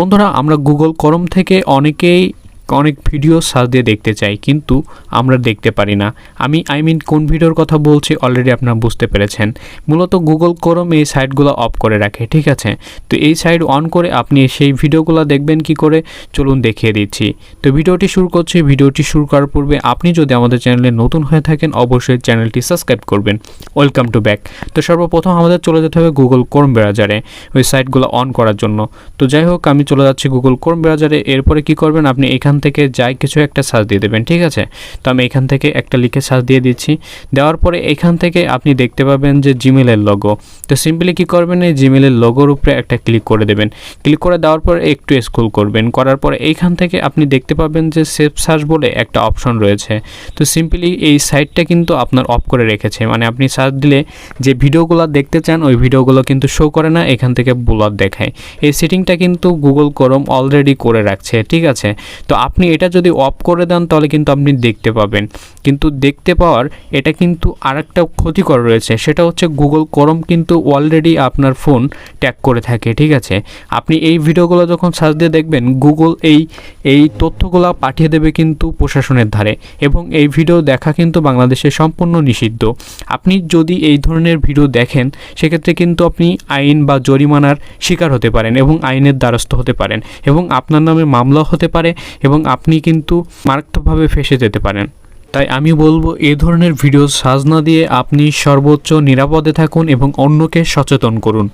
বন্ধুরা আমরা গুগল করম থেকে অনেকেই অনেক ভিডিও সার্চ দিয়ে দেখতে চাই, কিন্তু আমরা দেখতে পারি না। আমি আই মিন কোন ভিডিওর কথা বলছি অলরেডি আপনারা বুঝতে পেরেছেন। মূলত গুগল ক্রোম এই সাইটগুলো অফ করে রাখে, ঠিক আছে? তো এই সাইট অন করে আপনি সেই ভিডিওগুলো দেখবেন কি করে? চলুন দেখিয়ে দিচ্ছি। তো ভিডিওটি শুরু করছি। ভিডিওটি শুরু করার পূর্বে আপনি যদি আমাদের চ্যানেলে নতুন হয়ে থাকেন, অবশ্যই চ্যানেলটি সাবস্ক্রাইব করবেন। ওয়েলকাম টু ব্যাক তো সর্বপ্রথম আমাদের চলে যেতে হবে গুগল ক্রোম ব্রাউজারে ওই সাইটগুলো অন করার জন্য। তো যাই হোক, আমি চলে যাচ্ছি গুগল ক্রোম ব্রাউজারে এরপরে কি করবেন? আপনি এখান থেকে যাই, কিছু একটা সার্চ দিয়ে দেবেন, ঠিক আছে? তো আমি এখান থেকে একটা লিখে সার্চ দিয়ে দিচ্ছি। দেওয়ার পরে এখান থেকে আপনি দেখতে পাবেন যে জিমেলের লোগো তো সিম্পলি কি করবেন? এই জিমেলের লোগোর উপরে একটা ক্লিক করে দেবেন। ক্লিক করে দেওয়ার পর একটু স্ক্রল করবেন। করার পরে এইখান থেকে আপনি দেখতে পাবেন যে সেভ সার্চ বলে একটা অপশন রয়েছে। তো সিম্পলি এই সাইটটা কিন্তু আপনার অফ করে রেখেছে। মানে আপনি সার্চ দিলে যে ভিডিওগুলো দেখতে চান, ওই ভিডিওগুলো কিন্তু শো করে না, এখান থেকে ব্লর দেখায়। এই সেটিংটা কিন্তু গুগল করম অলরেডি করে রাখছে, ঠিক আছে? তো আপনি এটা যদি অফ করে দেন, তাহলে কিন্তু আপনি দেখতে পাবেন। কিন্তু দেখতে পাওয়ার এটা কিন্তু আরেকটা ক্ষতিকর রয়েছে, সেটা হচ্ছে গুগল করম কিন্তু অলরেডি আপনার ফোন ট্যাগ করে থাকে, ঠিক আছে? আপনি এই ভিডিওগুলো যখন সার্চ দিয়ে দেখবেন গুগল এই এই তথ্যগুলো পাঠিয়ে দেবে কিন্তু প্রশাসনের ধারে এবং এই ভিডিও দেখা কিন্তু বাংলাদেশে সম্পূর্ণ নিষিদ্ধ। আপনি যদি এই ধরনের ভিডিও দেখেন, সেক্ষেত্রে কিন্তু আপনি আইন বা জরিমানার শিকার হতে পারেন এবং আইনের দ্বারস্থ হতে পারেন এবং আপনার নামে মামলা হতে পারে এবং আপনি কিন্তু মারাত্মকভাবে ফেসে যেতে পারেন। তাই আমি বলব, এ ধরনের ভিডিও সাজ না দিয়ে আপনি সর্বোচ্চ নিরাপদে থাকুন এবং অন্যকে সচেতন করুন।